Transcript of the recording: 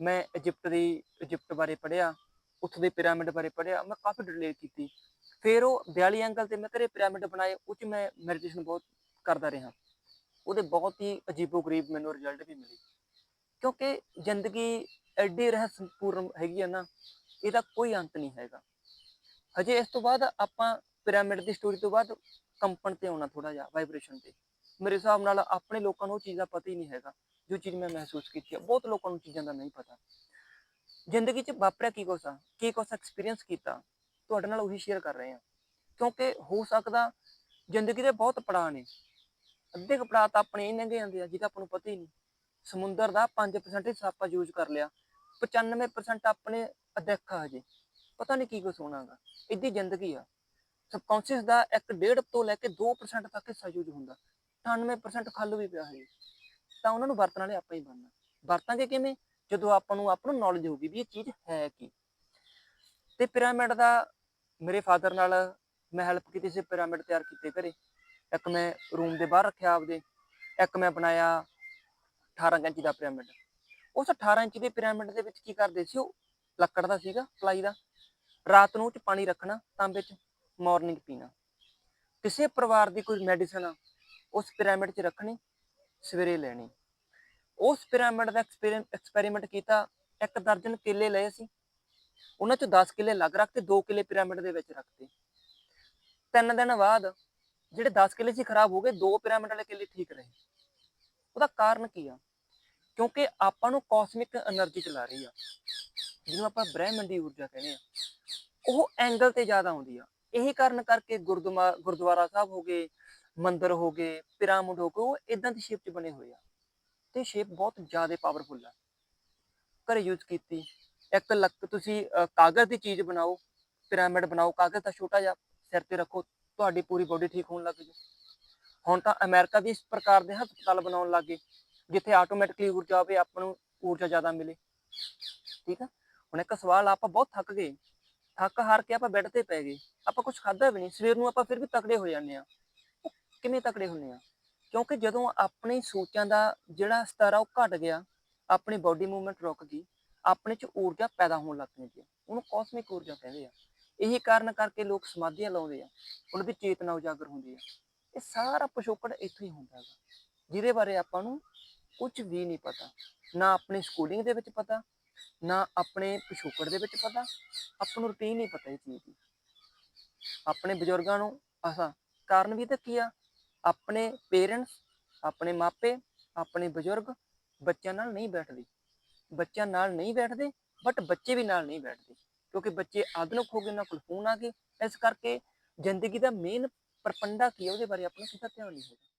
ਮੈਂ ਇਜਿਪਟ ਦੀ ਇਜਿਪਟ ਬਾਰੇ ਪੜ੍ਹਿਆ, ਉੱਥੋਂ ਦੇ ਪਿਰਾਮਿਡ ਬਾਰੇ ਪੜ੍ਹਿਆ, ਮੈਂ ਕਾਫੀ ਡਿਟੇਲ ਕੀਤੀ। ਫਿਰ ਉਹ 42 ਐਂਗਲ ਤੇ ਮੈਂ ਘਰੇ ਪਿਰਾਮਿਡ ਬਣਾਏ, ਉਹ 'ਚ ਮੈਂ ਮੈਡੀਟੇਸ਼ਨ ਬਹੁਤ ਕਰਦਾ ਰਿਹਾ। ਉਹਦੇ ਬਹੁਤ ਹੀ ਅਜੀਬੋ-ਗਰੀਬ ਮੈਨੂੰ ਰਿਜ਼ਲਟ ਵੀ ਮਿਲੇ। ਕਿਉਂਕਿ ਜ਼ਿੰਦਗੀ ਐਡੀ ਰਹੱਸਪੂਰਨ ਹੈਗੀ ਆ ਨਾ, ਇਹਦਾ ਕੋਈ ਅੰਤ ਨਹੀਂ ਹੈਗਾ। ਹਜੇ ਇਸ ਤੋਂ ਬਾਅਦ ਆਪਾਂ ਪਿਰਾਮਿਡ ਦੀ ਸਟੋਰੀ ਤੋਂ ਬਾਅਦ ਕੰਪਨ ਤੇ ਆਉਣਾ ਥੋੜਾ ਜਿਹਾ ਵਾਈਬ੍ਰੇਸ਼ਨ ਤੇ। ਮੇਰੇ ਹਿਸਾਬ ਨਾਲ ਆਪਣੇ ਲੋਕਾਂ ਨੂੰ ਉਹ ਚੀਜ਼ ਦਾ ਪਤਾ ਹੀ ਨਹੀਂ ਹੈਗਾ। ਜੋ ਚੀਜ਼ ਮੈਂ ਮਹਿਸੂਸ ਕੀਤੀ ਹੈ ਬਹੁਤ ਲੋਕਾਂ ਨੂੰ ਚੀਜ਼ਾਂ ਦਾ ਨਹੀਂ ਪਤਾ। ਜ਼ਿੰਦਗੀ 'ਚ ਵਾਪਰਿਆ ਕੀ ਕੁਛ ਆ, ਕੀ ਕੁਛ ਐਕਸਪੀਰੀਅੰਸ ਕੀਤਾ, ਤੁਹਾਡੇ ਨਾਲ ਉਹੀ ਸ਼ੇਅਰ ਕਰ ਰਹੇ ਹਾਂ ਕਿਉਂਕਿ ਹੋ ਸਕਦਾ ਜ਼ਿੰਦਗੀ ਦੇ ਬਹੁਤ ਪੜਾਅ ਨੇ। ਅੱਧੇ ਕਪੜਾ ਤਾਂ ਆਪਣੇ ਇਹ ਲੰਘੇ ਜਾਂਦੇ ਆ, ਜਿਹਦਾ ਆਪਾਂ ਨੂੰ ਪਤਾ ਹੀ ਨਹੀਂ। ਸਮੁੰਦਰ ਦਾ 5% ਹਿੱਸਾ ਆਪਾਂ ਯੂਜ਼ ਕਰ ਲਿਆ। 95% ਆਪਣੇ ਅਦੇਖਾ ਹਜੇ। ਪਤਾ ਨਹੀਂ ਕੀ ਕੁਛ ਹੋਣਾਗਾ। ਇੱਦੀ ਜ਼ਿੰਦਗੀ ਆ। ਸਬਕੌਂਸ਼ੀਅਸ ਦਾ ਇੱਕ ਡੇਢ ਤੋਂ ਲੈ ਕੇ 2% ਤੱਕ ਹਿੱਸਾ ਯੂਜ਼ ਹੁੰਦਾ। 98% ਖੱਲ ਵੀ ਪਿਆ ਹੈ ਤਾਂ ਉਹਨਾਂ ਨੂੰ ਵਰਤਣ ਵਾਲੇ ਆਪਾਂ ਹੀ ਬਣਨਾ। ਵਰਤਾਂਗੇ ਕਿਵੇਂ? ਜਦੋਂ ਆਪਾਂ ਨੂੰ ਆਪ ਨੂੰ ਨੌਲੇਜ ਹੋਊਗੀ ਵੀ ਇਹ ਚੀਜ਼ ਹੈ ਕੀ। ਤੇ ਪਿਰਾਮਿਡ ਦਾ ਮੇਰੇ ਫਾਦਰ ਨਾਲ ਮੈਂ ਹੈਲਪ ਕੀਤੀ ਸੀ ਪਿਰਾਮਿਡ ਤਿਆਰ ਕੀਤੇ ਘਰੇ। ਇੱਕ ਮੈਂ ਰੂਮ ਦੇ ਬਾਹਰ ਰੱਖਿਆ ਆਪਦੇ। ਇੱਕ ਮੈਂ ਬਣਾਇਆ 18 ਇੰਚ ਦਾ ਪਿਰਾਮਿਡ ਉਸ 18 ਇੰਚ ਦੇ ਪਿਰਾਮਿਡ ਦੇ ਵਿੱਚ ਕੀ ਕਰਦੇ ਸੀ ਉਹ? ਲੱਕੜ ਦਾ ਸੀਗਾ, ਪਲਾਈ ਦਾ। ਰਾਤ ਨੂੰ ਉਹ ਚ ਪਾਣੀ ਰੱਖਣਾ, ਤਾਂਬੇ ਚ ਮਾਰਨਿੰਗ ਪੀਣਾ। ਕਿਸੇ ਪਰਿਵਾਰ ਦੀ ਕੋਈ ਮੈਡੀਸਨ ਉਸ ਪਿਰਾਮਿਡ 'ਚ ਰੱਖਣੀ। ਸਵੇਰੇ ਲੈਣੀ। ਉਸ ਪਿਰਾਮਿਡ ਦਾ ਐਕਸਪੈਰੀਮੈਂਟ ਕੀਤਾ, ਇੱਕ ਦਰਜਨ ਕਿੱਲੇ ਲਏ ਸੀ ਉਹਨਾਂ ਚੋਂ 10 ਕਿੱਲੇ ਲੱਗ ਰੱਖਤੇ 2 ਕਿੱਲੇ ਪਿਰਾਮਿਡ ਦੇ ਵਿੱਚ ਰੱਖਤੇ। ਤਿੰਨ ਦਿਨ ਬਾਅਦ ਜਿਹੜੇ 10 ਕਿੱਲੇ ਸੀ ਖਰਾਬ ਹੋ ਗਏ, ਦੋ ਪਿਰਾਮਿਡ ਵਾਲੇ ਕਿੱਲੇ ਠੀਕ ਰਹੇ। ਉਹਦਾ ਕਾਰਨ ਕੀ ਆ? ਕਿਉਂਕਿ ਆਪਾਂ ਨੂੰ ਕਾਸਮਿਕ એનર્ਜੀ ਚਲਾ ਰਹੀ ਆ। ਜਿਹਨੂੰ ਆਪਾਂ ਬ੍ਰਹਿਮੰਡੀ ਊਰਜਾ ਕਹਿੰਦੇ ਆ। ਉਹ ਐਂਗਲ ਤੇ ਜ਼ਿਆਦਾ ਆਉਂਦੀ ਆ। ਇਹੀ ਕਾਰਨ ਕਰਕੇ ਗੁਰਦੁਆਰਾ ਸਾਹਿਬ ਹੋ ਗਏ ਮੰਦਰ ਹੋ ਗਏ, ਪਿਰਾਮਿਡ ਹੋ ਗਏ, ਉਹ ਇਦਾਂ ਦੀ ਸ਼ੇਪ 'ਚ ਬਣੇ ਹੋਏ ਆ। ਤੇ ਸ਼ੇਪ ਬਹੁਤ ਜ਼ਿਆਦਾ ਪਾਵਰਫੁਲ ਆ। ਘਰੇ ਯੂਜ਼ ਕੀਤੀ। ਇੱਕ ਲੱਕ ਤੁਸੀਂ ਕਾਗਜ਼ ਦੀ ਚੀਜ਼ ਬਣਾਓ, ਪਿਰਾਮਿਡ ਬਣਾਓ, ਕਾਗਜ਼ ਦਾ ਛੋਟਾ ਜਿਹਾ ਸਿਰ ਤੇ ਰੱਖੋ, ਤੁਹਾਡੀ ਪੂਰੀ ਬੋਡੀ ਠੀਕ ਹੋਣ ਲੱਗ ਜੂ ਹੁਣ ਤਾਂ ਅਮਰੀਕਾ ਵੀ ਇਸ ਪ੍ਰਕਾਰ ਦੇ ਹਸਪਤਾਲ ਬਣਾਉਣ ਲੱਗ ਗਏ, ਜਿੱਥੇ ਆਟੋਮੈਟਿਕਲੀ ਊਰਜਾ ਆਵੇ ਆਪਾਂ ਨੂੰ ਊਰਜਾ ਜ਼ਿਆਦਾ ਮਿਲੇ। ਠੀਕ ਆ? ਹੁਣ ਇੱਕ ਸਵਾਲ, ਆਪਾਂ ਬਹੁਤ ਥੱਕ ਗਏ। ਥੱਕ ਹਾਰ ਕੇ ਆਪਾਂ ਬੈੱਡ ਤੇ ਪੈ ਗਏ। ਆਪਾਂ ਕੁਝ ਖਾਦਾ ਵੀ ਨਹੀਂ, ਸਵੇਰ ਨੂੰ ਆਪਾਂ ਫਿਰ ਵੀ ਤਕੜੇ ਹੋ ਜਾਂਦੇ ਆ ਕਿਵੇਂ ਤਕੜੇ ਹੁੰਦੇ ਆ? ਕਿਉਂਕਿ ਜਦੋਂ ਆਪਣੀ ਸੋਚਾਂ ਦਾ ਜਿਹੜਾ ਸਤਰ ਆ ਉਹ ਘਟ ਗਿਆ, ਆਪਣੀ ਬਾਡੀ ਮੂਵਮੈਂਟ ਰੁਕ ਗਈ, ਆਪਣੇ ਚ ਊਰਜਾ ਪੈਦਾ ਹੋਣ ਲੱਗ ਪੈਂਦੀ ਆ। ਉਹਨੂੰ ਕਾਸਮਿਕ ਊਰਜਾ ਕਹਿੰਦੇ ਆ। ਇਹੀ ਕਾਰਨ ਕਰਕੇ ਲੋਕ ਸਮਾਧੀਆਂ ਲਾਉਂਦੇ ਆ ਉਹਨਾਂ ਦੀ ਚੇਤਨਾ ਉਜਾਗਰ ਹੁੰਦੀ ਆ। ਇਹ ਸਾਰਾ ਪਿਛੋਕੜ ਇੱਥੇ ਹੀ ਹੁੰਦਾ ਹੈਗਾ। ਜਿਹਦੇ ਬਾਰੇ ਆਪਾਂ ਨੂੰ ਕੁਝ ਵੀ ਨਹੀਂ ਪਤਾ। ਨਾ ਆਪਣੀ ਸਕੂਲਿੰਗ ਦੇ ਵਿੱਚ ਪਤਾ, ਨਾ ਆਪਣੇ ਪਿਛੋਕੜ ਦੇ ਵਿੱਚ ਪਤਾ। ਆਪਾਂ ਨੂੰ ਰੁਟੀਨ ਨਹੀਂ ਪਤਾ ਇਹ ਚੀਜ਼ ਦੀ। ਆਪਣੇ ਬਜ਼ੁਰਗਾਂ ਨੂੰ ਆਸਾ ਕਾਰਨ ਵੀ ਤਾਂ ਕੀ ਆ? ਆਪਣੇ ਪੇਰੈਂਟਸ ਆਪਣੇ ਮਾਪੇ, ਆਪਣੇ ਬਜ਼ੁਰਗ ਬੱਚਿਆਂ ਨਾਲ ਨਹੀਂ ਬੈਠਦੇ। ਬੱਚਿਆਂ ਨਾਲ ਨਹੀਂ ਬੈਠਦੇ ਬਟ ਬੱਚੇ ਵੀ ਨਾਲ ਨਹੀਂ ਬੈਠਦੇ। ਕਿਉਂਕਿ ਬੱਚੇ ਆਧੁਨਿਕ ਹੋ ਗਏ ਉਹਨਾਂ ਕੋਲ ਫੋਨ ਆ ਗਏ। ਇਸ ਕਰਕੇ ਜ਼ਿੰਦਗੀ ਦਾ ਮੇਨ ਪਰਪੰਡਾ ਕੀ ਹੈ ਉਹਦੇ ਬਾਰੇ ਆਪਣਾ ਸਿੱਧਾ ਧਿਆਨ ਨਹੀਂ ਹੈਗਾ।